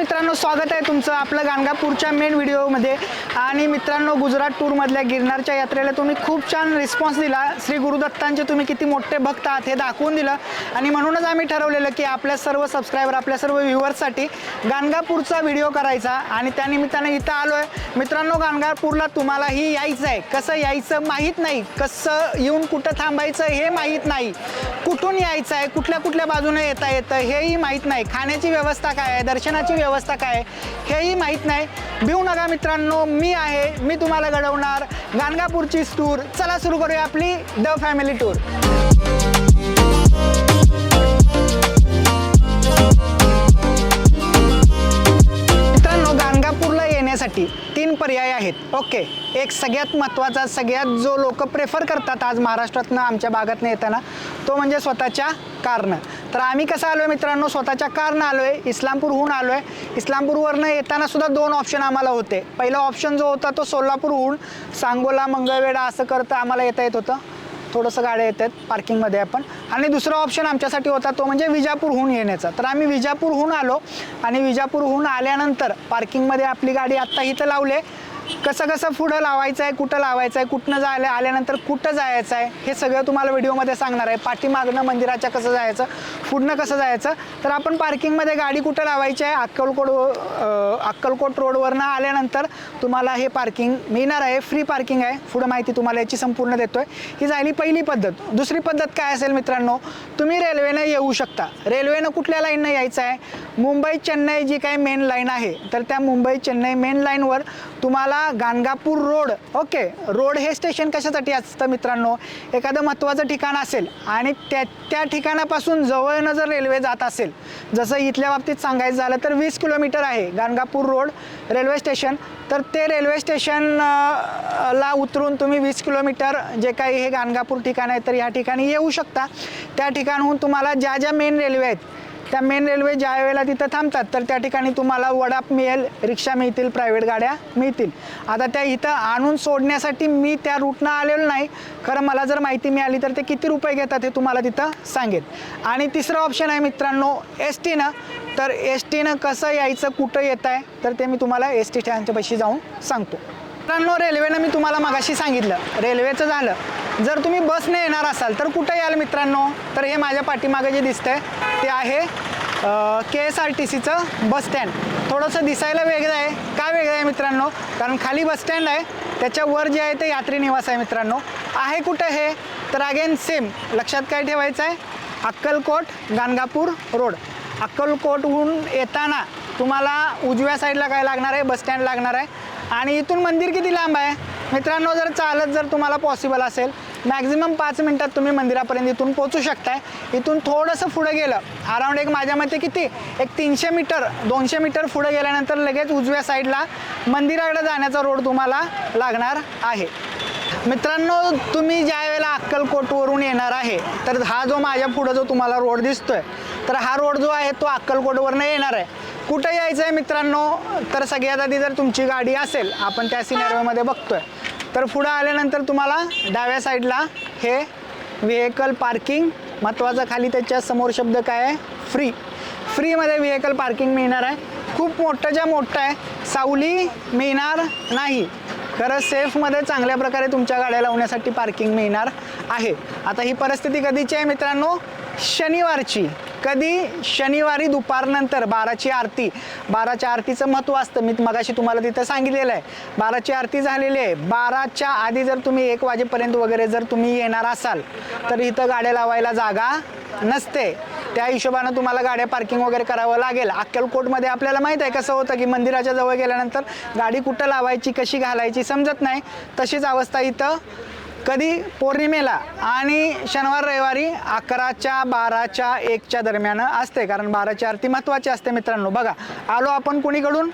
मित्रांनो स्वागत आहे तुमचं आपलं गाणगापूरच्या मेन व्हिडिओमध्ये आणि मित्रांनो गुजरात टूरमधल्या गिरनारच्या यात्रेला तुम्ही खूप छान रिस्पॉन्स दिला. श्री गुरुदत्तांचे तुम्ही किती मोठे भक्त आहात हे दाखवून दिलं. आणि म्हणूनच आम्ही ठरवलेलं की आपल्या सर्व सबस्क्रायबर आपल्या सर्व व्ह्युअर्ससाठी गाणगापूरचा व्हिडिओ करायचा. आणि त्यानिमित्ताने इथं आलो आहे मित्रांनो गाणगापूरला तुम्हालाही यायचं आहे. कसं यायचं माहीत नाही. कसं येऊन कुठं थांबायचं हे माहीत नाही. कुठून यायचं आहे कुठल्या कुठल्या बाजूने येता येतं हेही माहीत नाही. खाण्याची व्यवस्था काय आहे? दर्शनाची व्यवस्था काय आहे हेही माहीत नाही. भिऊ नका मित्रांनो मी आहे मी तुम्हाला घडवणार गाणगापूरची टूर चला सुरू करूया आपली द फॅमिली टूर मित्रांनो गाणगापूरला येण्यासाठी तीन पर्याय आहेत. ओके एक सगळ्यात महत्त्वाचा सगळ्यात जो लोक प्रेफर करतात आज महाराष्ट्रातनं आमच्या भागातनं येताना तो म्हणजे स्वतःच्या कारनं. तर आम्ही कसं आलो आहे मित्रांनो? स्वतःच्या कारनं आलो आहे इस्लामपूरहून आलो आहे इस्लामपूरवरनं येताना सुद्धा दोन ऑप्शन आम्हाला होते. पहिला ऑप्शन जो होता तो सोलापूरहून सांगोला मंगळवेढा असं करता आम्हाला येता येत होतं. थोडंसं गाड्या येत आहेत पार्किंगमध्ये आपण. आणि दुसरा ऑप्शन आमच्यासाठी होता तो म्हणजे विजापूरहून येण्याचा. तर आम्ही विजापूरहून आलो आणि विजापूरहून आल्यानंतर पार्किंगमध्ये आपली गाडी आत्ता इथं लावले कसं कसं पुढं लावायचं आहे कुठं लावायचं आहे कुठनं जायला आल्यानंतर कुठं जायचं आहे हे सगळं तुम्हाला व्हिडिओमध्ये सांगणार आहे. पाठीमागनं मंदिराच्या कसं जायचं पुढनं कसं जायचं. तर आपण पार्किंगमध्ये गाडी कुठं लावायची आहे अक्कलकोट अक्कलकोट रोडवरनं आल्यानंतर तुम्हाला हे पार्किंग मिळणार आहे. फ्री पार्किंग आहे. पुढं माहिती तुम्हाला याची संपूर्ण देतो आहे ही झाली पहिली पद्धत. दुसरी पद्धत काय असेल मित्रांनो तुम्ही रेल्वेनं येऊ शकता. रेल्वेनं कुठल्या लाईननं यायचं आहे? मुंबई चेन्नई जी काही मेन लाईन आहे तर त्या मुंबई चेन्नई मेन लाईनवर तुम्हाला गाणगापूर रोड. ओके रोड हे स्टेशन कशासाठी असतं मित्रांनो एखादं महत्त्वाचं ठिकाण असेल आणि त्या त्या ठिकाणापासून जवळनं जर रेल्वे जात असेल जसं इथल्या बाबतीत सांगायचं झालं तर वीस किलोमीटर आहे गाणगापूर रोड रेल्वे स्टेशन. तर ते रेल्वे स्टेशन ला उतरून तुम्ही वीस किलोमीटर जे काही हे गाणगापूर ठिकाण आहे तर या ठिकाणी येऊ शकता. त्या ठिकाणहून तुम्हाला ज्या ज्या मेन रेल्वे आहेत त्या मेन रेल्वे ज्या वेळेला तिथं थांबतात तर त्या ठिकाणी तुम्हाला वडाप मिळेल रिक्षा मिळतील प्रायव्हेट गाड्या मिळतील. आता त्या इथं आणून सोडण्यासाठी मी त्या रूटनं आलेलो नाही. खरं मला जर माहिती मिळाली तर ते किती रुपये घेतात हे तुम्हाला तिथं सांगेल आणि तिसरं ऑप्शन आहे मित्रांनो एस टीनं तर एस टीनं कसं यायचं कुठं येत आहे तर ते मी तुम्हाला एस टी स्टँडच्या पैशी जाऊन सांगतो. मित्रांनो रेल्वेनं मी तुम्हाला मगाशी सांगितलं रेल्वेचं झालं. जर तुम्ही बसने येणार असाल तर कुठं याल मित्रांनो? तर हे माझ्या पाठीमागे जे दिसतंय ते आहे के एस आर टी सीचं बस स्टँड. थोडंसं दिसायला वेगळं आहे. का वेगळं आहे मित्रांनो? कारण खाली बस स्टँड आहे त्याच्यावर जे आहे ते यात्री निवास आहे मित्रांनो. आहे कुठं हे? तर अगेन सेम. लक्षात काय ठेवायचं आहे? अक्कलकोट गाणगापूर रोड. अक्कलकोटहून येताना तुम्हाला उजव्या साईडला काय लागणार आहे? बस स्टँड लागणार आहे. आणि इथून मंदिर किती लांब आहे? मित्रांनो जर चालत जर तुम्हाला पॉसिबल असेल मॅक्झिमम पाच मिनटात तुम्ही मंदिरापर्यंत इथून पोचू शकताय. इथून थोडंसं पुढं गेलं अराऊंड एक माझ्या मते किती? एक तीनशे मीटर दोनशे मीटर पुढं गेल्यानंतर लगेच उजव्या साईडला मंदिराकडे जाण्याचा रोड तुम्हाला लागणार आहे. मित्रांनो तुम्ही ज्या वेळेला अक्कलकोटवरून येणार आहे तर हा जो माझ्या पुढं जो तुम्हाला रोड दिसतोय तर हा रोड जो आहे तो अक्कलकोटवरनं येणार आहे. कुठं यायचं आहे मित्रांनो? तर सगळ्यात आधी जर तुमची गाडी असेल आपण त्या सिनेरिओमध्ये बघतोय. तर पुढं आल्यानंतर तुम्हाला डाव्या साईडला हे व्हेकल पार्किंग महत्त्वाचं खाली त्याच्यासमोर शब्द काय आहे? फ्री फ्रीमध्ये व्हेकल पार्किंग मिळणार आहे. खूप मोठंच्या मोठं आहे सावली मिळणार नाही. खरं सेफमध्ये चांगल्या प्रकारे तुमच्या गाड्या लावण्यासाठी पार्किंग मिळणार आहे. आता ही परिस्थिती कधीची आहे मित्रांनो? शनिवारची कधी? शनिवारी दुपारनंतर बाराची आरती. बाराच्या आरतीचं महत्त्व असतं. मी मगाशी तुम्हाला तिथं सांगितलेलं आहे. बाराची आरती झालेली आहे. बाराच्या आधी जर तुम्ही एक वाजेपर्यंत वगैरे जर तुम्ही येणार असाल तर इथं गाड्या लावायला जागा नसते. त्या हिशोबानं तुम्हाला गाड्या पार्किंग वगैरे करावं लागेल. अक्कलकोटमध्ये आपल्याला माहीत आहे कसं होतं की मंदिराच्या जवळ गेल्यानंतर गाडी कुठं लावायची कशी घालायची समजत नाही. तशीच अवस्था इथं. कधी पौर्णिमेला आणि शनिवार रविवारी अकराच्या बाराच्या एकच्या दरम्यान असते. कारण बाराची आरती महत्त्वाची असते मित्रांनो. बघा आलो आपण कुणीकडून?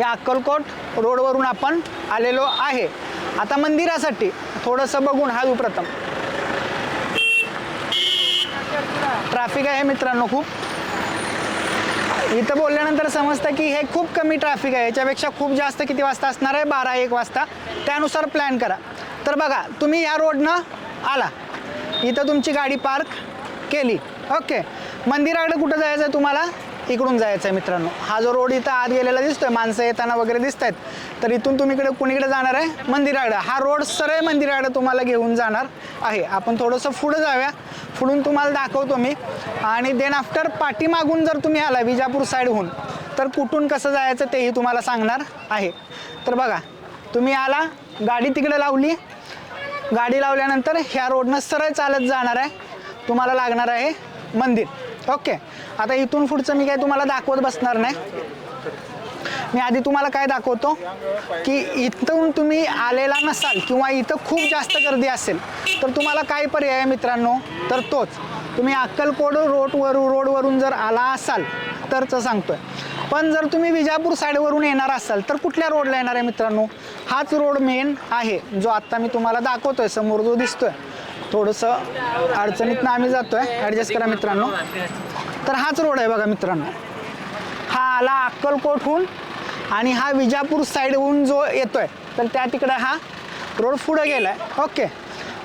या अक्कलकोट रोडवरून आपण आलेलो आहे. आता मंदिरासाठी थोडंसं बघून हा प्रथम. ट्रॅफिक आहे मित्रांनो खूप. इथं बोलल्यानंतर समजतं की हे खूप कमी ट्रॅफिक आहे. याच्यापेक्षा खूप जास्त किती वाजता असणार आहे? बारा एक वाजता. त्यानुसार प्लॅन करा. तर बघा तुम्ही या रोडनं आला. इथं तुमची गाडी पार्क केली. ओके मंदिराकडे कुठं जायचं आहे तुम्हाला? इकडून जायचं आहे मित्रांनो. हा जो रोड इथं आत गेलेला दिसतोय माणसं येताना वगैरे दिसत आहेत तर इथून तुम्ही इकडे कुणीकडे जाणार आहे? मंदिराकडे. हा रोड सरळ मंदिराकडे तुम्हाला घेऊन जाणार आहे. आपण थोडंसं पुढं जाऊया. पुढून तुम्हाला दाखवतो मी. आणि देन आफ्टर पाठीमागून जर तुम्ही आला विजापूर साईडहून तर कुठून कसं जायचं तेही तुम्हाला सांगणार आहे. तर बघा तुम्ही आला गाडी तिकडे लावली. गाडी लावल्यानंतर ह्या रोडनं सरळ चालत जाणार आहे. तुम्हाला लागणार आहे मंदिर. ओके आता इथून पुढचं मी काय तुम्हाला दाखवत बसणार नाही. मी आधी तुम्हाला काय दाखवतो? की इथून तुम्ही आलेला नसाल किंवा इथं खूप जास्त गर्दी असेल तर तुम्हाला काय पर्याय आहे मित्रांनो? तर तोच. तुम्ही अक्कलकोट रोडवर रोडवरून जर आला असाल तरच सांगतोय. पण जर तुम्ही विजापूर साईडवरून येणार असाल तर कुठल्या रोडला येणार आहे मित्रांनो? हाच रोड मेन आहे जो आत्ता मी तुम्हाला दाखवतोय समोर जो दिसतोय. थोडंसं अडचणीतनं आम्ही जातोय ॲडजस्ट करा मित्रांनो. तर हाच रोड आहे बघा मित्रांनो. हा आला अक्कलकोटहून आणि हा विजापूर साईडहून जो येतोय तर त्या तिकडं हा रोड पुढं गेलाय. ओके.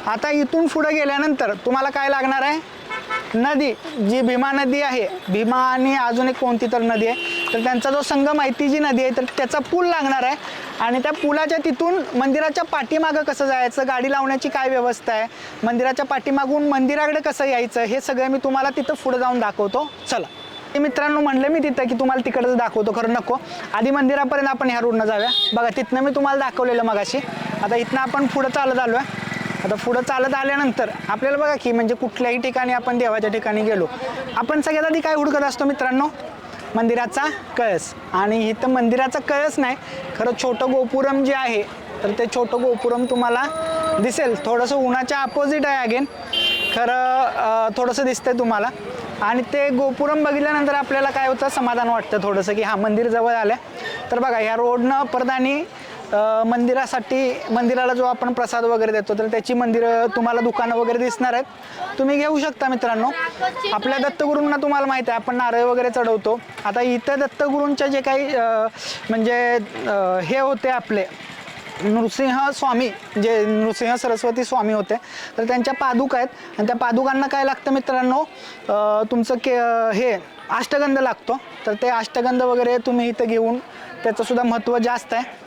आता इथून पुढं गेल्यानंतर तुम्हाला काय लागणार आहे? नदी जी भीमा नदी आहे. भीमा आणि अजून एक कोणती तर नदी आहे. तर त्यांचा जो संगम आहे ती जी नदी आहे तर त्याचा पूल लागणार आहे. आणि त्या पुलाच्या तिथून मंदिराच्या पाठीमागं कसं जायचं? गाडी लावण्याची काय व्यवस्था आहे? मंदिराच्या पाठीमागून मंदिराकडे कसं यायचं? हे सगळं मी तुम्हाला तिथं पुढं जाऊन दाखवतो. चला. ते मित्रांनो म्हणलं मी तिथं की तुम्हाला तिकडंच दाखवतो खरं नको. आधी मंदिरापर्यंत आपण ह्या रोडनं जाऊया. बघा तिथनं मी तुम्हाला दाखवलेलं मगाशी. आता इथनं आपण पुढं चालत आलो आहे आता पुढं चालत आल्यानंतर आपल्याला बघा की म्हणजे कुठल्याही ठिकाणी आपण देवाच्या ठिकाणी गेलो. आपण सगळ्यात आधी काय हुडकत असतो मित्रांनो? मंदिराचा कळस. आणि इथं मंदिराचा कळस नाही खरं छोटं गोपुरम जे आहे तर ते छोटं गोपुरम तुम्हाला दिसेल. थोडंसं उन्हाच्या अपोजिट आहे अगेन खरं थोडंसं दिसतंय तुम्हाला. आणि ते गोपुरम बघितल्यानंतर आपल्याला काय होतं समाधान वाटतं थोडंसं की हा मंदिर जवळ आलं तर बघा ह्या रोडनं परत आणि मंदिरासाठी मंदिराला जो आपण प्रसाद वगैरे देतो तर त्याची मंदिरं तुम्हाला दुकानं वगैरे दिसणार आहेत. तुम्ही घेऊ शकता मित्रांनो. आपल्या दत्तगुरूंना तुम्हाला माहिती आहे आपण नारळ वगैरे चढवतो. आता इथं दत्तगुरूंच्या जे काही म्हणजे हे होते आपले नृसिंह स्वामी जे नृसिंह सरस्वती स्वामी होते तर त्यांच्या पादुका आहेत. आणि त्या पादुकांना काय लागतं मित्रांनो तुमचं के हे अष्टगंध लागतो. तर ते अष्टगंध वगैरे तुम्ही इथं घेऊन त्याचंसुद्धा महत्त्व जास्त आहे.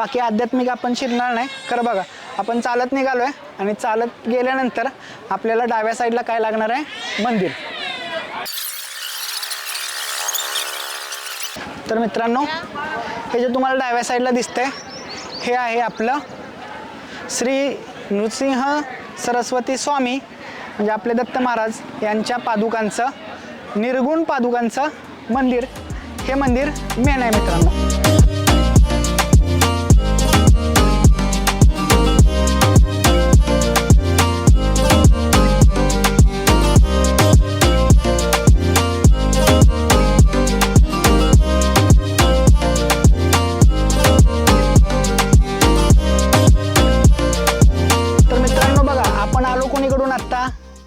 बाकी आध्यात्मिक आपण शिरणार नाही. खरं बघा आपण चालत निघालो आहे आणि चालत गेल्यानंतर आपल्याला डाव्या साईडला काय लागणार आहे? मंदिर. तर मित्रांनो हे जे तुम्हाला डाव्या साईडला दिसतंय हे आहे आपलं श्री नृसिंह सरस्वती स्वामी म्हणजे आपले दत्त महाराज यांच्या पादुकांचं निर्गुण पादुकांचं मंदिर. हे मंदिर मेन आहे मित्रांनो.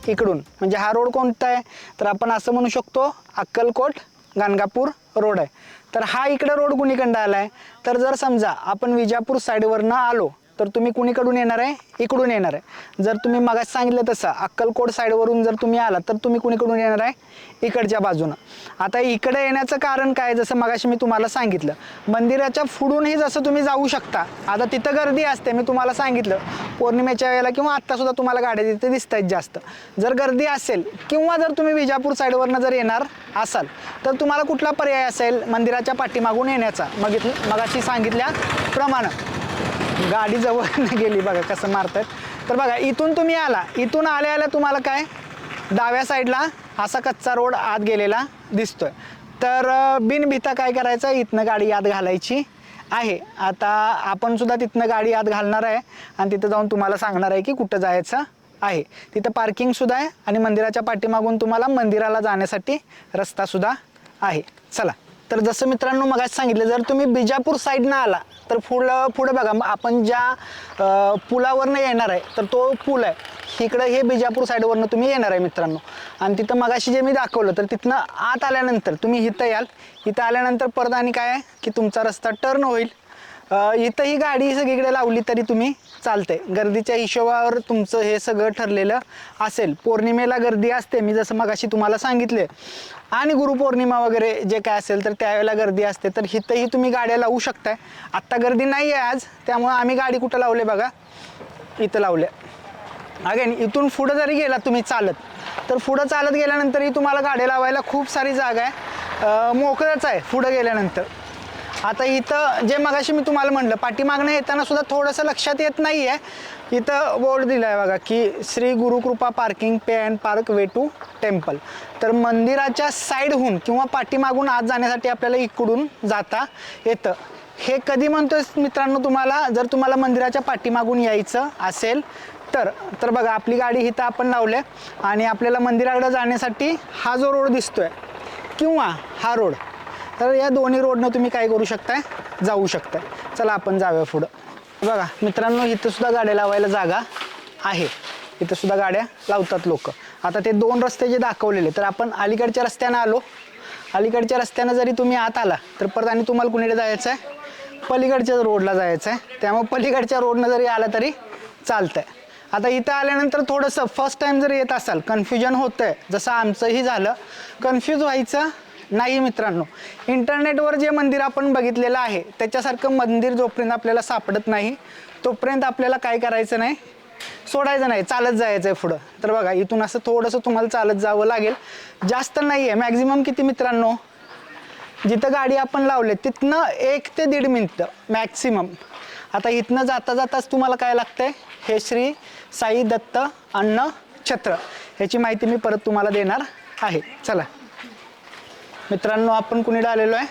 इकडून. म्हणजे हा रोड कोणता आहे? तर आपण असं म्हणू शकतो अक्कलकोट गाणगापूर रोड आहे. तर हा इकडे रोड कुणीकडं आला आहे तर जर समजा आपण विजापूर साईडवरनं आलो तर तुम्ही कुणीकडून येणार आहे? इकडून येणार आहे. जर तुम्ही मगाच सांगितलं तसं अक्कलकोट साईडवरून जर तुम्ही आला तर तुम्ही कुणीकडून येणार आहे? इकडच्या बाजूनं. आता इकडे येण्याचं कारण काय? जसं मगाशी मी तुम्हाला सांगितलं. मंदिराच्या पुढूनही जसं तुम्ही जाऊ शकता. आता तिथं गर्दी असते मी तुम्हाला सांगितलं. पौर्णिमेच्या वेळेला किंवा आत्तासुद्धा तुम्हाला गाड्या तिथे दिसत आहेत जास्त. जर गर्दी असेल किंवा जर तुम्ही विजापूर साईडवरनं जर येणार असाल तर तुम्हाला कुठला पर्याय असेल मंदिराच्या पाठीमागून येण्याचा? मग मगाशी सांगितल्याप्रमाणे गाडी जवळ गेली बघा कसं मारतात. तर बघा इथून तुम्ही आला. इथून आल्या आल्या तुम्हाला काय? डाव्या साईडला असा कच्चा रोड आत गेलेला दिसतोय. तर बिनभिता काय करायचं? इथनं गाडी आत घालायची आहे. आता आपण सुद्धा तिथनं गाडी आत घालणार आहे आणि तिथं जाऊन तुम्हाला सांगणार आहे की कुठं जायचं आहे. तिथं पार्किंग सुद्धा आहे आणि मंदिराच्या पाठीमागून तुम्हाला मंदिराला जाण्यासाठी रस्ता सुद्धा आहे. चला. तर जसं मित्रांनो मगाच सांगितलं जर तुम्ही बिजापूर साईडनं आला तर पुढं पुढं बघा मग आपण ज्या पुलावरनं येणार आहे तर तो पूल आहे. इकडं हे बिजापूर साईडवरनं तुम्ही येणार आहे मित्रांनो. आणि तिथं मगाशी जे मी दाखवलं तर तिथनं आत आल्यानंतर तुम्ही इथं याल. इथं आल्यानंतर परत आणि काय आहे? की तुमचा रस्ता टर्न होईल. इथं ही गाडी सगळीकडे लावली तरी तुम्ही चालते गर्दीच्या हिशोबावर तुमचं हे सगळं ठरलेलं असेल. पौर्णिमेला गर्दी असते मी जसं मगाशी तुम्हाला सांगितले आणि गुरुपौर्णिमा वगैरे जे काय असेल तर त्यावेळेला गर्दी असते तर इथंही तुम्ही गाड्या लावू शकताय. आत्ता गर्दी नाही आहे आज त्यामुळे आम्ही गाडी कुठं लावले बघा. इथं लावल्या. अगेन इथून पुढं जरी गेला तुम्ही चालत तर पुढं चालत गेल्यानंतरही तुम्हाला गाड्या लावायला खूप सारी जागा आहे. मोकळंच आहे पुढं गेल्यानंतर. आता इथं जे मगाशी मी तुम्हाला म्हणलं पाठीमागणं येताना सुद्धा थोडंसं लक्षात येत नाही आहे इथं बोर्ड दिला आहे बघा की Shri Gurukrupa parking pay and park way to temple. तर मंदिराच्या साईडहून किंवा पाठीमागून आत जाण्यासाठी आपल्याला इकडून जाता येतं. हे कधी म्हणतोय मित्रांनो तुम्हाला? जर तुम्हाला मंदिराच्या पाठीमागून यायचं असेल तर तर बघा आपली गाडी इथं आपण लावल्या आणि आपल्याला मंदिराकडे जाण्यासाठी हा जो रोड दिसतोय किंवा हा रोड तर या दोन्ही रोडनं तुम्ही काय करू शकताय? जाऊ शकताय. चला आपण जाऊया पुढं. बघा मित्रांनो इथं सुद्धा गाड्या लावायला जागा आहे. इथं सुद्धा गाड्या लावतात लोक. आता ते दोन रस्ते जे दाखवलेले तर आपण अलीकडच्या रस्त्यानं आलो. अलीकडच्या रस्त्यानं जरी तुम्ही आत आला तर परत आणि तुम्हाला कुणीकडे जायचं आहे पलीकडच्या रोडला जायचं आहे त्यामुळे पलीकडच्या रोडनं जरी आला तरी चालतं आहे आता इथं आल्यानंतर थोडंसं फर्स्ट टाइम जर येत असाल कन्फ्युजन होतं आहे जसं आमचंही झालं. कन्फ्यूज व्हायचं नाही मित्रांनो. इंटरनेटवर जे मंदिर आपण बघितलेलं आहे त्याच्यासारखं मंदिर जोपर्यंत आपल्याला सापडत नाही तोपर्यंत आपल्याला काय करायचं नाही? सोडायचं नाही चालत जायचं आहे पुढं. तर बघा इथून असं थोडंसं तुम्हाला चालत जावं लागेल. जास्त नाही आहे मॅक्झिमम किती मित्रांनो? जिथं गाडी आपण लावले तिथनं एक ते दीड मिनटं मॅक्सिमम आता इथनं जाता जाताच तुम्हाला काय लागतंय? हे श्री साई दत्त अन्न छत्र. ह्याची माहिती मी परत तुम्हाला देणार आहे. चला. मित्रांनो आपण कुणीकडे आलेलो आहे?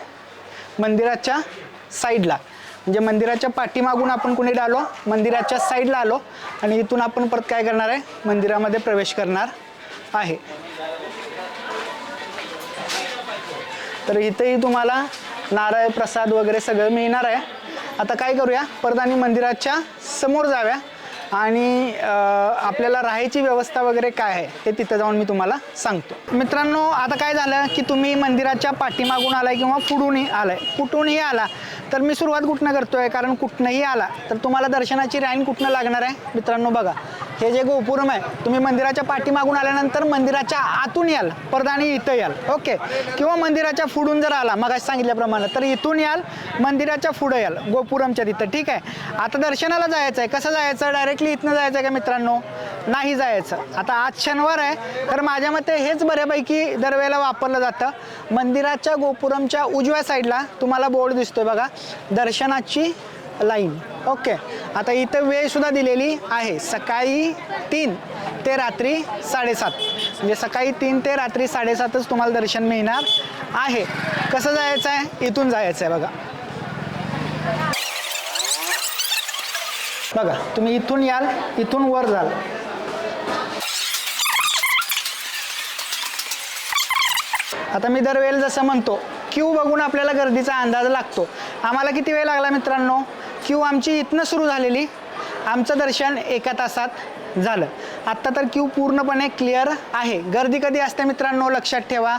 मंदिराच्या साईडला. म्हणजे मंदिराच्या पाठीमागून आपण कुणीकडे आलो? मंदिराच्या साईडला आलो. आणि इथून आपण परत काय करणार आहे? मंदिरामध्ये प्रवेश करणार आहे. तर इथेही तुम्हाला नारळ प्रसाद वगैरे सगळं मिळणार आहे. आता काय करूया? परत आणि मंदिराच्या समोर जाव्या आणि आपल्याला राहायची व्यवस्था वगैरे काय आहे ते तिथं जाऊन मी तुम्हाला सांगतो. मित्रांनो आता काय झालं की तुम्ही मंदिराच्या पाठीमागून आलाय किंवा पुढूनही आलाय. कुठूनही आला तर मी सुरुवात कुठनं करतोय? कारण कुठनंही आला तर तुम्हाला दर्शनाची राईन कुठनं लागणार आहे? मित्रांनो बघा. हे जे गोपुरम आहे तुम्ही मंदिराच्या पाठीमागून आल्यानंतर मंदिराच्या आतून याल परदानी आणि इथं याल ओके? किंवा मंदिराच्या पुढून जर आला मग सांगितल्याप्रमाणे तर इथून याल मंदिराच्या पुढं याल गोपुरमच्या तिथं ठीक आहे? आता दर्शनाला जायचं आहे कसं जायचं? डायरेक्ट डायरेक्टली इथनं जायचं आहे का मित्रांनो? नाही जायचं. आता आज शनिवार आहे तर माझ्या मते हेच बऱ्यापैकी दरवेळेला वापरलं जातं. मंदिराच्या गोपुरमच्या उजव्या साईडला तुम्हाला बोर्ड दिसतोय बघा दर्शनाची लाईन. ओके. आता इथं वेळ सुद्धा दिलेली आहे. सकाळी तीन ते रात्री साडेसात. म्हणजे सकाळी तीन ते रात्री साडेसातच तुम्हाला दर्शन मिळणार आहे. कसं जायचं आहे? इथून जायचं आहे बघा. बघा तुम्ही इथून याल इथून वर जाल. आता मी दरवेळेला जसं म्हणतो क्यू बघून आपल्याला गर्दीचा अंदाज लागतो. आम्हाला किती वेळ लागला मित्रांनो? क्यू आमची इथनं सुरू झालेली. आमचं दर्शन एका तासात झालं. आत्ता तर क्यू पूर्णपणे क्लिअर आहे. गर्दी कधी असते मित्रांनो? लक्षात ठेवा.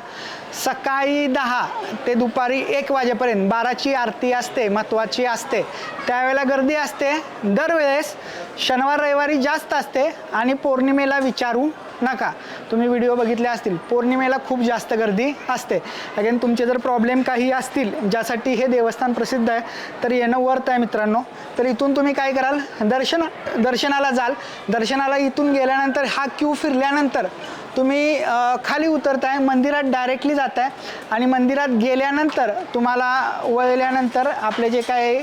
सकाळी दहा ते दुपारी एक वाजेपर्यंत बाराची आरती असते महत्त्वाची असते. त्यावेळेला गर्दी असते. दरवेळेस शनिवार रविवारी जास्त असते. आणि पौर्णिमेला विचारू नका. तुम्ही व्हिडिओ बघितले असतील. पौर्णिमेला खूप जास्त गर्दी असते. अगेन तुमचे जर प्रॉब्लेम काही असतील ज्यासाठी हे देवस्थान प्रसिद्ध आहे तर येणं वर्थ आहे मित्रांनो. तर इथून तुम्ही काय कराल? दर्शन दर्शनाला जाल. दर्शनाला इथून गेल्यानंतर हा क्यू फिरल्यानंतर तुम्ही खाली उतरताय मंदिरात डायरेक्टली जाताय आणि मंदिरात गेल्यानंतर तुम्हाला वळल्यानंतर आपले जे काय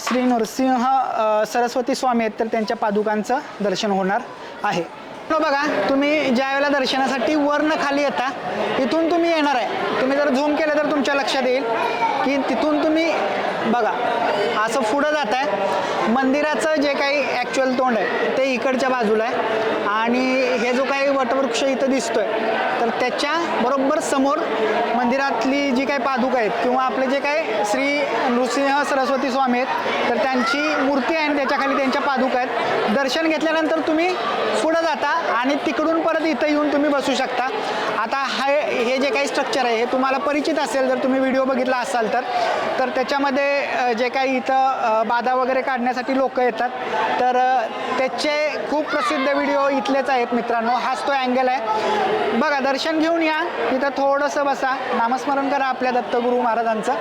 श्री नृसिंह सरस्वती स्वामी आहेत तर त्यांच्या पादुकांचं दर्शन होणार आहे. हो, बघा तुम्ही ज्या वेळेला दर्शनासाठी वरनं खाली येता इथून तुम्ही येणार आहे. तुम्ही जर झूम केलं तर तुमच्या लक्षात येईल की तिथून तुम्ही बघा असं पुढं जात आहे. मंदिराचं जे काही ॲक्च्युअल तोंड आहे ते इकडच्या बाजूला आहे. आणि हे जो काही वटवृक्ष इथं दिसतो आहे तर त्याच्या बरोबर समोर मंदिरातली जी काही पादुका आहेत किंवा आपले जे काही श्री नृसिंह सरस्वती स्वामी आहेत तर त्यांची मूर्ती आहे आणि त्याच्याखाली त्यांच्या पादुका आहेत. दर्शन घेतल्यानंतर तुम्ही पुढं जाता आणि तिकडून परत इथं येऊन तुम्ही बसू शकता. आता हे हे जे काही स्ट्रक्चर आहे हे तुम्हाला परिचित असेल जर तुम्ही व्हिडिओ बघितला असाल तर. तर त्याच्यामध्ये जे काही इथं बाधा वगैरे काढण्यासाठी लोक येतात. तर त्याचे खूप प्रसिद्ध व्हिडिओ इथलेच आहेत मित्रांनो. हाच तो अँगल आहे. बघा दर्शन घेऊन या. इथं थोडंसं बसा. नामस्मरण करा आपल्या दत्तगुरू महाराजांचं.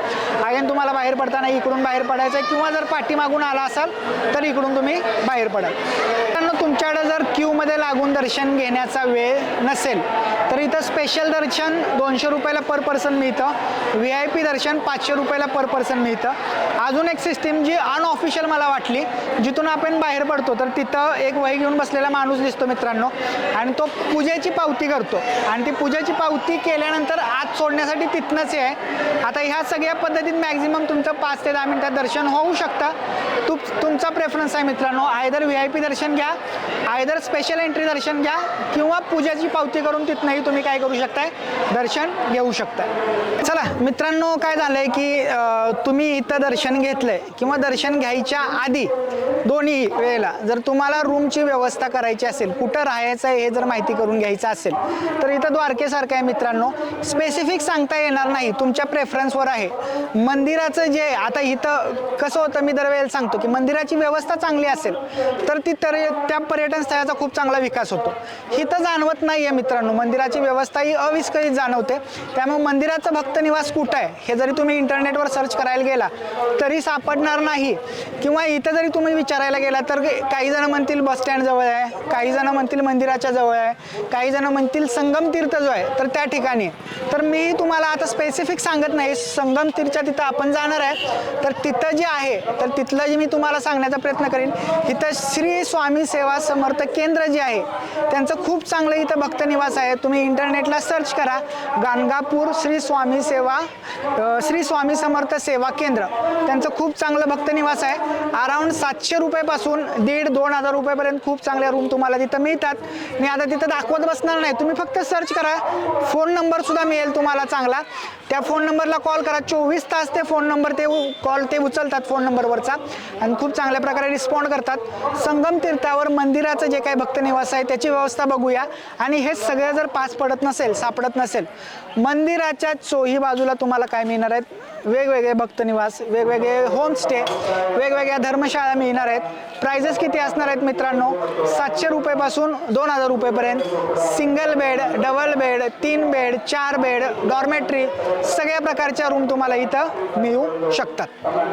अगेन तुम्हाला बाहेर पडताना इकडून बाहेर पडायचं आहे किंवा जर पाठीमागून आला असाल तर इकडून तुम्ही बाहेर पडाल मित्रांनो तुमच्याकडे जर क्यूमध्ये लागून दर्शन घेण्याचा वेळ नसेल तर इथं स्पेशल दर्शन दोनशे रुपयाला पर पर्सन मिळतं. व्ही आय पी दर्शन पाचशे रुपयाला पर पर्सन मिळतं. अजून एक सिस्टीम जी अनऑफिशियल मला वाटली जिथून आपण बाहेर पडतो तर तिथं एक वही घेऊन बसलेला माणूस दिसतो मित्रांनो. आणि तो पूजेची पावती करतो. आणि ती पूजेची पावती केल्यानंतर आत सोडण्यासाठी तिथनंच आहे. आता ह्या सगळ्या पद्धतीत मॅक्झिमम तुमचं पाच ते दहा मिनटात दर्शन होऊ शकतं. तु तुमचा प्रेफरन्स आहे मित्रांनो. आयदर व्ही आय पी दर्शन घ्या आयदर स्पेशल एंट्री दर्शन घ्या किंवा पूजाची पावती करून तिथनंही तुम्ही काय करू शकताय? दर्शन घेऊ शकताय. चला मित्रांनो काय झालंय की तुम्ही इथं दर्शन घेतलंय किंवा दर्शन घ्यायच्या आधी दोन्ही वेळेला जर तुम्हाला रूमची व्यवस्था करायची असेल कुठं राहायचं आहे हे जर माहिती करून घ्यायचं असेल तर इथं द्वारकेसारखं आहे मित्रांनो. स्पेसिफिक सांगता येणार नाही तुमच्या प्रेफरन्सवर आहे. मंदिराचं जे आता इथं कसं होतं मी दरवेळेला सांगतो. की मंदिराची व्यवस्था चांगली असेल तर ती तर त्या पर्यटन स्थळाचा खूप चांगला विकास होतो. इथं जाणवत नाही आहे मित्रांनो मंदिराची व्यवस्था ही अविस्कळीत जाणवते. त्यामुळे मंदिराचं भक्त निवास कुठं आहे हे जरी तुम्ही इंटरनेटवर सर्च करायला गेला तरी सापडणार नाही. किंवा इथं जरी तुम्ही विचारायला गेला तर काही जण म्हणतील बस स्टँड जवळ आहे काही जण म्हणतील मंदिराच्या जवळ आहे काही जण म्हणतील संगम तीर्थ जो आहे तर त्या ठिकाणी तर मी तुम्हाला आता स्पेसिफिक सांगत नाही संगमतीर्थच्या तिथं आपण जाणार आहे. तर तिथं जे आहे तर तिथलं जे मी मी तुम्हाला सांगण्याचा प्रयत्न करेन. इथं श्री स्वामी सेवा समर्थ केंद्र जे आहे त्यांचं खूप चांगलं इथं भक्त निवास आहे. तुम्ही इंटरनेटला सर्च करा गाणगापूर श्री स्वामी सेवा श्री स्वामी समर्थ सेवा केंद्र. त्यांचं खूप चांगलं भक्त निवास आहे. अराऊंड सातशे रुपयापासून दीड दोन हजार रुपयापर्यंत खूप चांगल्या रूम तुम्हाला तिथं मिळतात. मी आता तिथं दाखवत बसणार नाही. तुम्ही फक्त सर्च करा. फोन नंबर सुद्धा मिळेल तुम्हाला चांगला. त्या फोन नंबरला कॉल करा. चोवीस तास ते फोन नंबर ते कॉल ते उचलतात फोन नंबरवरचा. आणि खूप चांगल्या प्रकारे रिस्पॉन्ड करतात. संगम तीर्थावर मंदिराचं जे काही भक्त निवास आहे त्याची व्यवस्था बघूया. आणि हे सगळं जर पास पडत नसेल सापडत नसेल मंदिराच्या चोही बाजूला तुम्हाला काय मिळणार आहेत? वेगवेगळे भक्तनिवास वेगवेगळे होमस्टे वेगवेगळ्या धर्मशाळा मिळणार आहेत. प्राइजेस किती असणार आहेत मित्रांनो? सातशे रुपयेपासून दोन हजार रुपयेपर्यंत. सिंगल बेड डबल बेड तीन बेड चार बेड डॉर्मेट्री सगळ्या प्रकारच्या रूम तुम्हाला इथं मिळू शकतात.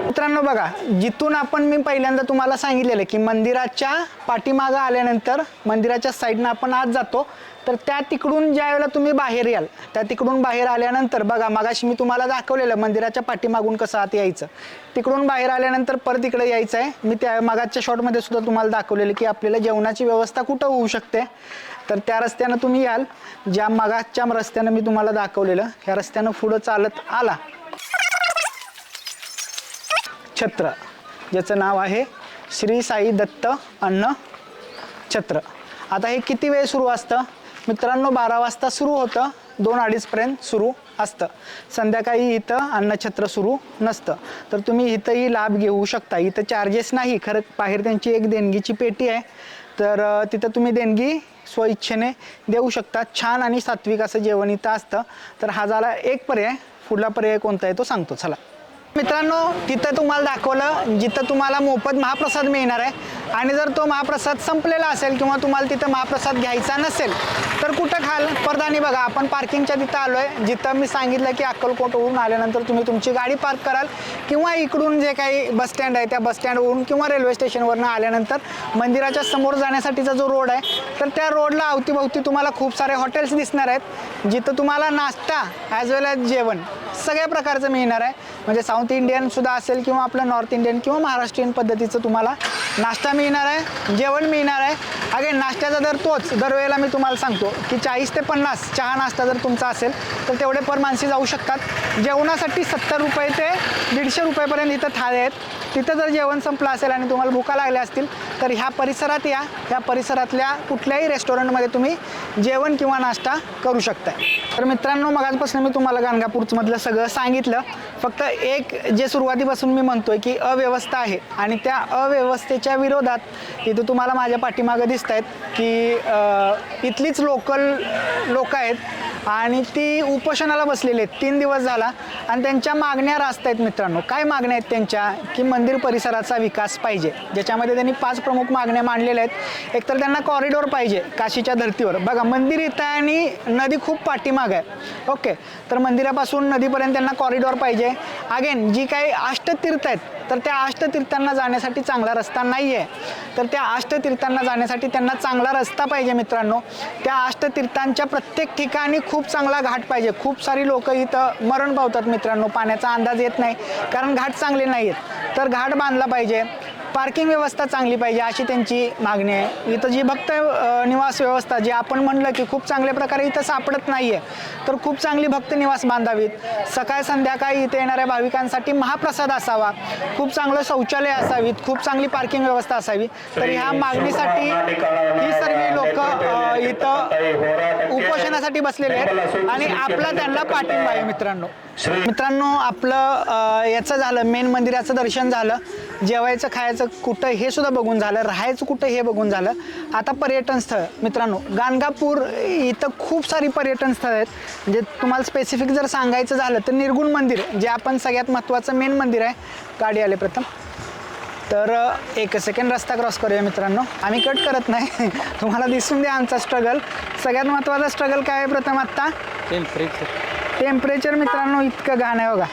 मित्रांनो बघा जिथून आपण मी पहिल्यांदा तुम्हाला सांगितलेलं की मंदिराच्या पाठीमागं आल्यानंतर मंदिराच्या साईडनं आपण आत जातो. तर त्या तिकडून ज्या वेळेला तुम्ही बाहेर याल त्या तिकडून बाहेर आल्यानंतर बघा मागाशी मी तुम्हाला दाखवलेलं मंदिराच्या पाठीमागून कसं आत यायचं. तिकडून बाहेर आल्यानंतर परत इकडे यायचं आहे मी त्या मागाच्या शॉटमध्ये सुद्धा तुम्हाला दाखवलेलं की आपल्याला जेवणाची व्यवस्था कुठं होऊ शकते. तर त्या रस्त्यानं तुम्ही याल. ज्या मागाच्या रस्त्यानं मी तुम्हाला दाखवलेलं ह्या रस्त्यानं पुढं चालत आला. छत्र ज्याचं नाव आहे श्री साई दत्त अन्न छत्र. आता हे किती वेळ सुरू असतं? मित्रांनो बारा वाजता सुरू होतं. दोन अडीचपर्यंत सुरू असतं. संध्याकाळी इथं अन्नछत्र सुरू नसतं. तर तुम्ही इथंही लाभ घेऊ शकता. इथं चार्जेस नाही. खरं बाहेर त्यांची एक देणगीची पेटी आहे. तर तिथं तुम्ही देणगी स्वइच्छेने देऊ शकता. छान आणि सात्विक असं जेवण इथं असतं. तर हा झाला एक पर्याय. पुढला पर्याय कोणता आहे तो सांगतो. चला. मित्रांनो तिथं तुम्हाला दाखवलं जिथं तुम्हाला मोफत महाप्रसाद मिळणार आहे. आणि जर तो महाप्रसाद संपलेला असेल किंवा तुम्हाला तिथं महाप्रसाद घ्यायचा नसेल तर कुठं खाल? परदानी बघा आपण पार्किंगच्या तिथं आलो आहे जिथं मी सांगितलं की अक्कलकोटवरून आल्यानंतर तुम्ही तुमची गाडी पार्क कराल किंवा इकडून जे काही बस स्टँड आहे त्या बस स्टँडवरून किंवा रेल्वे स्टेशनवरनं आल्यानंतर मंदिराच्या समोर जाण्यासाठीचा जो रोड आहे तर त्या रोडला अवतीभोवती तुम्हाला खूप सारे हॉटेल्स दिसणार आहेत. जिथं तुम्हाला नाश्ता ॲज वेल ॲज जेवण सगळ्या प्रकारचं मिळणार आहे. म्हणजे साऊथ इंडियनसुद्धा असेल किंवा आपलं नॉर्थ इंडियन किंवा महाराष्ट्रीयन पद्धतीचं तुम्हाला नाश्ता मिळणार आहे जेवण मिळणार आहे. अगे नाश्त्याचा दर तोच. दरवेळेला मी तुम्हाला सांगतो की चाळीस ते पन्नास चहा नाश्ता जर तुमचा असेल तर तेवढे पर माणसे जाऊ शकतात. जेवणासाठी सत्तर रुपये ते दीडशे रुपयेपर्यंत इथं थाळे आहेत. तिथं जर जेवण संपलं असेल आणि तुम्हाला भुका लागल्या असतील तर ह्या परिसरात या. ह्या परिसरातल्या कुठल्याही रेस्टॉरंटमध्ये तुम्ही जेवण किंवा नाश्ता करू शकता आहे. तर मित्रांनो मगाजपासून मी तुम्हाला गाणगापूरमधलं सगळं सांगितलं. फक्त एक जे सुरुवातीपासून मी म्हणतोय की अव्यवस्था आहे आणि त्या अव्यवस्थेच्या विरोधात इथं तुम्हाला माझ्या पाठीमागं दिसत आहेत की इथलीच लोकल लोक आहेत. आणि ती उपोषणाला बसलेली आहेत. तीन दिवस झाला. आणि त्यांच्या मागण्या रास्त आहेत मित्रांनो. काय मागण्या आहेत त्यांच्या? की मंदिर परिसराचा विकास पाहिजे. ज्याच्यामध्ये त्यांनी पाच प्रमुख मागण्या मांडलेल्या आहेत. एकतर त्यांना कॉरिडॉर पाहिजे काशीच्या धर्तीवर. बघा मंदिर इथं आहे आणि नदी खूप पाठीमाग आहे. ओके. तर मंदिरापासून नदीपर्यंत त्यांना कॉरिडॉर पाहिजे. अगेन जी काही अष्टतीर्थ आहेत तर त्या अष्टतीर्थांना जाण्यासाठी चांगला रस्ता नाही आहे तर त्या अष्टतीर्थांना जाण्यासाठी त्यांना चांगला रस्ता पाहिजे मित्रांनो. त्या अष्टतीर्थांच्या प्रत्येक ठिकाणी खूप चांगला घाट पाहिजे. खूप सारी लोक इथं मरण पावतात मित्रांनो. पाण्याचा अंदाज येत नाही. कारण घाट चांगले नाही आहेत तर घाट बांधला पाहिजे. पार्किंग व्यवस्था चांगली पाहिजे अशी त्यांची मागणी आहे. इथं जी भक्त निवास व्यवस्था जी आपण म्हणलं की खूप चांगल्या प्रकारे इथं सापडत नाही आहे तर खूप चांगली भक्त निवास बांधावीत. सकाळ संध्याकाळी इथे येणाऱ्या भाविकांसाठी महाप्रसाद असावा खूप चांगलं शौचालय असावीत खूप चांगली पार्किंग व्यवस्था असावी. तर ह्या मागणीसाठी ही सर्व लोक इथं उपोषणासाठी बसलेले आहेत आणि आपला त्यांना पाठिंबा आहे मित्रांनो. मित्रांनो आपलं याचं झालं मेन मंदिराचं दर्शन झालं. जेवायचं खायचं कुठं हे सुद्धा बघून झालं राहायचं कुठं हे बघून झालं. आता पर्यटन स्थळ मित्रांनो गाणगापूर इथं खूप सारी पर्यटन स्थळ आहेत. म्हणजे तुम्हाला स्पेसिफिक जर सांगायचं झालं तर निर्गुण मंदिर जे आपण सगळ्यात महत्त्वाचं मेन मंदिर आहे. गाडी आले प्रथम. तर एक सेकंड रस्ता क्रॉस करूया मित्रांनो. आम्ही कट करत नाही. तुम्हाला दिसून द्या आमचा स्ट्रगल सगळ्यात महत्त्वाचा स्ट्रगल काय आहे प्रथम आत्ता? टेम्परेचर मित्रांनो इतकं घाण आहे बघा.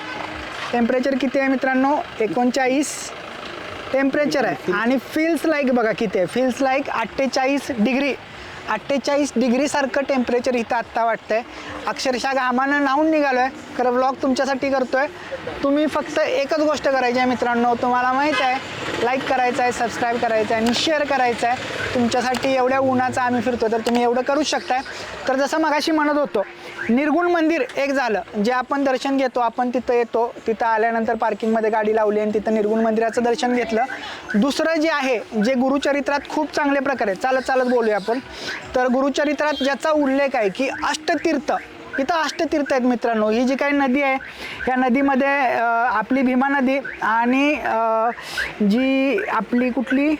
टेम्परेचर किती आहे मित्रांनो? एकोणचाळीस. टेम्परेचर आहे. आणि फील्स लाईक बघा किती आहे. फील्स लाईक अठ्ठेचाळीस डिग्री. अठ्ठेचाळीस डिग्रीसारखं टेम्परेचर इथं आत्ता वाटतंय. अक्षरशः घामानं नाहून निघालो आहे खरं ब्लॉग तुमच्यासाठी करतोय. तुम्ही फक्त एकच गोष्ट करायची आहे मित्रांनो. तुम्हाला माहीत आहे लाईक करायचं आहे सबस्क्राईब करायचं आहे आणि शेअर करायचं आहे. तुमच्यासाठी एवढ्या उन्हाचं आम्ही फिरतो तर तुम्ही एवढं करूच शकताय. तर जसं मगाशी म्हणत होतो निर्गुण मंदिर एक झालं. जे आपण दर्शन घेतो आपण तिथं येतो तिथं आल्यानंतर पार्किंगमध्ये गाडी लावली आणि तिथं निर्गुण मंदिराचं दर्शन घेतलं. दुसरं जे आहे जे गुरुचरित्रात खूप चांगल्या प्रकारे चालत चालत बोलूया आपण. तर गुरुचरित्रात ज्याचा उल्लेख आहे की अष्टतीर्थ इथं अष्टतीर्थ आहेत मित्रांनो. ही जी काही नदी आहे या नदीमध्ये आपली भीमा नदी आणि जी आपली कुठली?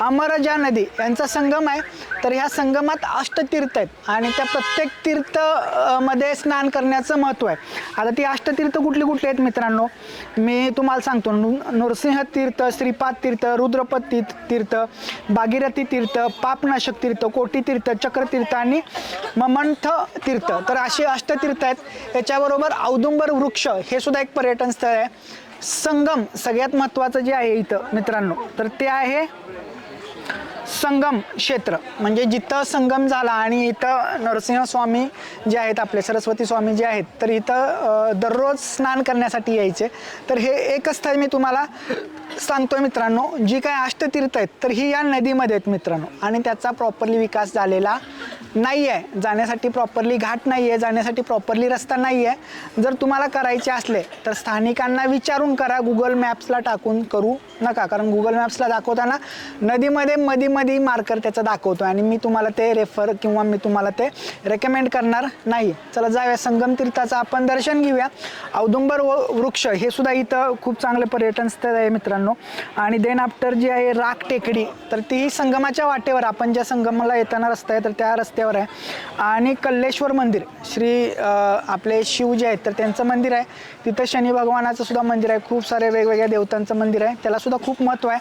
अमरजा नदी यांचा संगम आहे तर ह्या संगमात अष्टतीर्थ आहेत. आणि त्या प्रत्येक तीर्थमध्ये स्नान करण्याचं महत्त्व आहे. आता ती अष्टतीर्थ कुठली कुठली आहेत मित्रांनो? मी तुम्हाला सांगतो नु- नृसिंह तीर्थ श्रीपाद तीर्थ रुद्रपद तीर्थ तीर्थ भागीरथी तीर्थ पापनाशक तीर्थ कोटी तीर्थ चक्रतीर्थ आणि ममंथ तीर्थ. तर अशी अष्टतीर्थ आहेत. याच्याबरोबर औदुंबर वृक्ष हे सुद्धा एक पर्यटन स्थळ आहे. संगम सगळ्यात महत्त्वाचं जे आहे इथं मित्रांनो तर ते आहे संगम क्षेत्र. म्हणजे जिथं संगम झाला आणि इथं नरसिंह स्वामी जे आहेत आपले सरस्वती स्वामी जे आहेत तर इथं दररोज स्नान करण्यासाठी यायचे. तर हे एकच स्थळ मी तुम्हाला सांगतोय मित्रांनो जी काय अष्टतीर्थ आहेत तर ही या नदीमध्ये आहेत मित्रांनो. आणि त्याचा प्रॉपरली विकास झालेला नाही आहे जाण्यासाठी प्रॉपरली घाट नाही आहे जाण्यासाठी प्रॉपरली रस्ता नाही आहे जर तुम्हाला करायचे असले तर स्थानिकांना विचारून करा. गुगल मॅप्सला टाकून करू नका. कारण गुगल मॅप्सला दाखवताना नदीमध्ये मधी मधी मार्कर त्याचा दाखवतो आणि मी तुम्हाला ते रेफर किंवा मी तुम्हाला ते रेकमेंड करणार नाही. चला जाऊया. संगम तीर्थाचं आपण दर्शन घेऊया. औदुंबर व वृक्ष हे सुद्धा इथं खूप चांगलं पर्यटन स्थळ आहे मित्रांनो. आणि देन आफ्टर जी आहे राख टेकडी तर ती संगमाच्या वाटेवर आपण ज्या संगमाला येताना रस्ता आहे तर त्या रस्त्यावर आहे. आणि कल्लेश्वर मंदिर श्री आपले शिव जे आहेत तर त्यांचं मंदिर आहे. तिथं शनी भगवानाचं सुद्धा मंदिर आहे. खूप सारे वेगवेगळ्या देवतांचं मंदिर आहे. त्याला सुद्धा खूप महत्त्व आहे.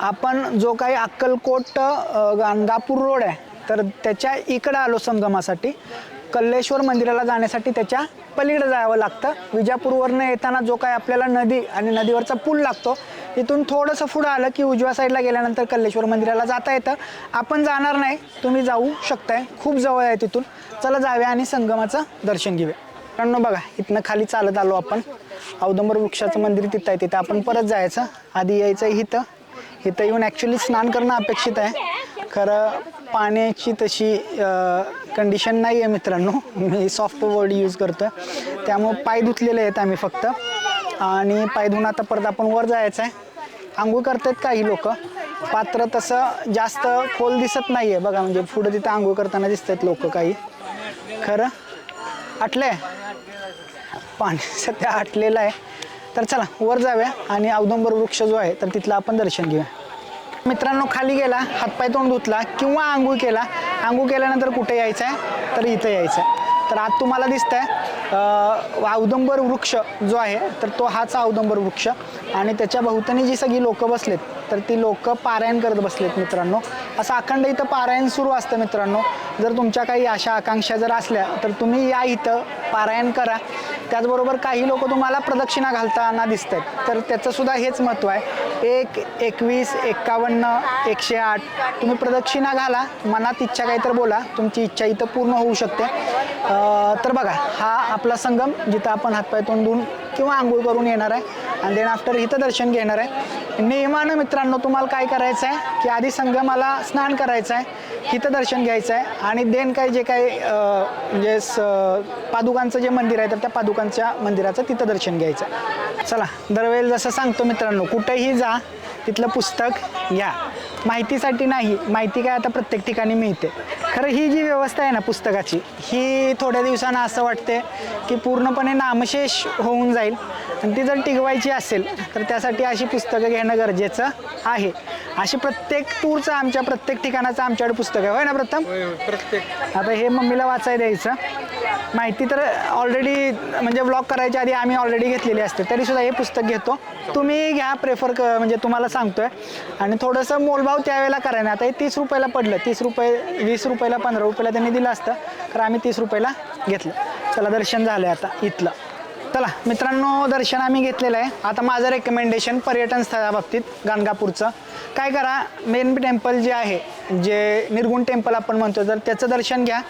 आपण जो काही अक्कलकोट गाणगापूर रोड आहे तर त्याच्या इकडं आलो संगमासाठी. कल्लेश्वर मंदिराला जाण्यासाठी त्याच्या पलीकडे जावं लागतं. विजापूरवरनं येताना जो काय आपल्याला नदी आणि नदीवरचा पूल लागतो इथून थोडंसं पुढं आलं की उजव्या साईडला गेल्यानंतर कल्लेश्वर मंदिराला जाता येतं. आपण जाणार नाही तुम्ही जाऊ शकताय. खूप जवळ आहे तिथून. चला जाऊया आणि संगमाचं दर्शन घेऊया. मित्रांनो बघा इथनं खाली चालत आलो आपण. औदंबर वृक्षाचं मंदिर तिथं आहे. तिथं आपण परत जायचं. आधी यायचं आहे इथं. इथं येऊन ॲक्च्युली स्नान करणं अपेक्षित आहे. खरं पाण्याची तशी कंडिशन नाही आहे मित्रांनो. मी सॉफ्ट वर्ड यूज करतो आहे त्यामुळं पाय धुतलेले आहेत आम्ही फक्त. आणि पाय धुवून आता परत आपण वर जायचं आहे. आंघोळ करतात काही लोक. पात्र तसं जास्त खोल दिसत नाही आहे बघा म्हणजे पुढं तिथं आंघोळ करताना दिसत आहेत लोक काही. खरं? आटलंय. पाणी सध्या आटलेलं आहे. तर चला वर जाऊया आणि औदंबर वृक्ष जो आहे तर तिथलं आपण दर्शन घेऊया. मित्रांनो खाली गेला हातपाय तोंड धुतला किंवा आंघोळ केला. आंघोळ केल्यानंतर कुठे यायचं आहे तर इथं यायचं आहे तर आज तुम्हाला दिसतंय औदंबर वृक्ष जो आहे तर तो हाच औदंबर वृक्ष. आणि त्याच्या भोवतानी जी सगळी लोकं बसलेत तर ती लोक पारायण करत बसलेत मित्रांनो. असं अखंड इथं पारायण सुरू असतं मित्रांनो. जर तुमच्या काही आशा आकांक्षा जर असल्या तर तुम्ही या इथं पारायण करा. त्याचबरोबर काही लोक तुम्हाला प्रदक्षिणा घालताना दिसत आहेत तर त्याचंसुद्धा हेच महत्त्व आहे. एक एकवीस एक्कावन्न एकशे आठ. तुम्ही प्रदक्षिणा घाला. मनात इच्छा काही तर बोला. तुमची इच्छा इथं पूर्ण होऊ शकते. तर बघा हा आपला संगम जिथं आपण हातपाय तोंड धुवून किंवा आंघोळ करून येणार आहे. आणि देन आफ्टर इथं दर्शन घेणार आहे. नियमानं मित्रांनो तुम्हाला काय करायचं आहे? की आधी संगमाला स्नान करायचं आहे. इथं दर्शन घ्यायचं आहे. आणि देन काय जे काही म्हणजे स पादुकांचं जे मंदिर आहे तर त्या पादुकांच्या मंदिराचं तिथं दर्शन घ्यायचं आहे. चला दरवेळेला जसं सांगतो मित्रांनो कुठेही जा तिथलं पुस्तक घ्या. माहितीसाठी नाही. माहिती काय आता प्रत्येक ठिकाणी मिळते. खरं ही जी व्यवस्था आहे ना पुस्तकाची ही थोड्या दिवसानं असं वाटते की पूर्णपणे नामशेष होऊन जाईल. आणि ती जर टिकवायची असेल तर त्यासाठी अशी पुस्तकं घेणं गरजेचं आहे. अशी प्रत्येक टूरचं आमच्या प्रत्येक ठिकाणाचं आमच्याकडे पुस्तक आहे. होय ना प्रथम? प्रत्येक. आता हे मम्मीला वाचाय द्यायचं. माहिती तर ऑलरेडी म्हणजे ब्लॉग करायच्या आधी आम्ही ऑलरेडी घेतलेली असते तरी सुद्धा हे पुस्तक घेतो. तुम्ही घ्या प्रेफर क म्हणजे तुम्हाला सांगतोय. आणि थोडंसं मोलभाव त्यावेळेला करायला आता हे तीस रुपयाला पडलं तीस रुपये वीस रुपयाला पंधरा रुपयाला त्यांनी दिलं असतं. तर आम्ही तीस रुपयाला घेतलं. चला दर्शन झालं आता इथलं. चला मित्रांनो दर्शन आम्ही घेतलेलं आहे. आता माझं रेकमेंडेशन पर्यटन स्थळाबाबतीत गाणगापूरचं. काय करा मेन टेम्पल जे आहे जे निर्गुण टेम्पल आपण म्हणतो तर त्याचं दर्शन घ्या.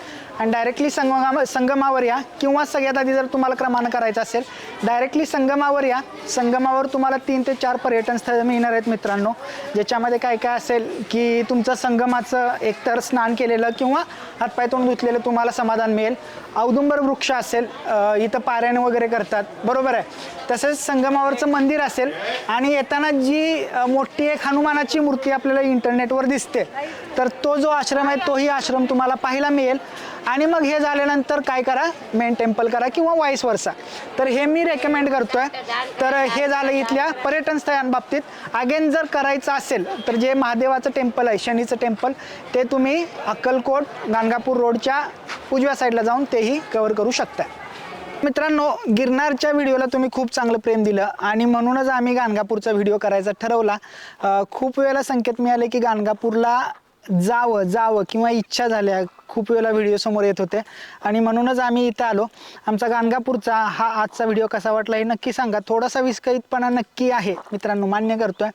आणि डायरेक्टली संगमा संगमावर या किंवा सगळ्यात आधी जर तुम्हाला क्रमांक करायचा असेल डायरेक्टली संगमावर या संगमावर तुम्हाला तीन ते चार पर्यटन स्थळं मिळणार आहेत मित्रांनो. ज्याच्यामध्ये काय काय असेल की तुमचं संगमाचं एकतर स्नान केलेलं किंवा हातपाय तोंड धुतलेलं तुम्हाला समाधान मिळेल. औदुंबर वृक्ष असेल इथं पारायण वगैरे करतात. बरोबर आहे? तसेच संगमावरचं मंदिर असेल आणि येताना जी मोठी एक हनुमानाची मूर्ती आपल्याला इंटरनेटवर दिसते तर तो जो आश्रम आहे तोही आश्रम तुम्हाला पाहायला मिळेल. आणि मग हे झाल्यानंतर काय करा मेन टेम्पल करा किंवा वाईस वर्षा तर हे मी रेकमेंड करतोय. तर हे झालं इथल्या पर्यटन स्थळांबाबतीत अगेन जर करायचं असेल तर जे महादेवाचं टेम्पल आहे शनीचं टेम्पल ते तुम्ही अक्कलकोट गाणगापूर रोडच्या उजव्या साईडला जाऊन तेही कव्हर करू शकता. मित्रांनो गिरनारच्या व्हिडिओला तुम्ही खूप चांगलं प्रेम दिलं आणि म्हणूनच आम्ही गाणगापूरचा व्हिडिओ करायचा ठरवला. खूप वेळेला संकेत मिळाले की गाणगापूरला जावं जावं किंवा इच्छा झाल्या खूप वेळेला व्हिडिओ समोर येत होते. आणि म्हणूनच आम्ही इथं आलो. आमचा गाणगापूरचा हा आजचा व्हिडिओ कसा वाटला हे नक्की सांगा. थोडासा विस्कळीतपणा नक्की आहे मित्रांनो मान्य करतोय.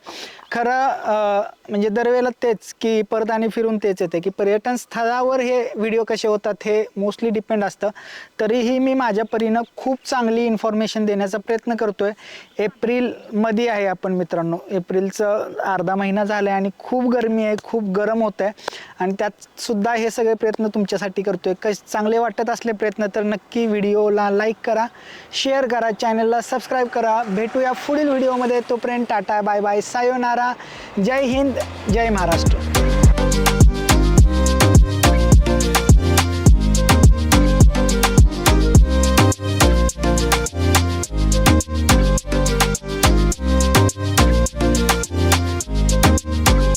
खरं म्हणजे दरवेळेला तेच की परत आणि फिरून तेच येते की पर्यटन स्थळावर हे व्हिडिओ कसे होतात हे मोस्टली डिपेंड असतं. तरीही मी माझ्या परीनं खूप चांगली इन्फॉर्मेशन देण्याचा प्रयत्न करतोय. एप्रिलमध्ये आहे आपण मित्रांनो. एप्रिलचं अर्धा महिना झाला आहे आणि खूप गरमी आहे खूप गरम होतं शकत आहे आणि त्यातसुद्धा हे सगळे प्रयत्न तुमच्यासाठी करतो आहे कस चांगले वाटत असले प्रयत्न तर नक्की व्हिडिओला लाईक करा. शेअर करा. चॅनलला सबस्क्राईब करा. भेटूया पुढील व्हिडिओमध्ये. तोपर्यंत टाटा बाय बाय सायोनारा जय हिंद जय महाराष्ट्र.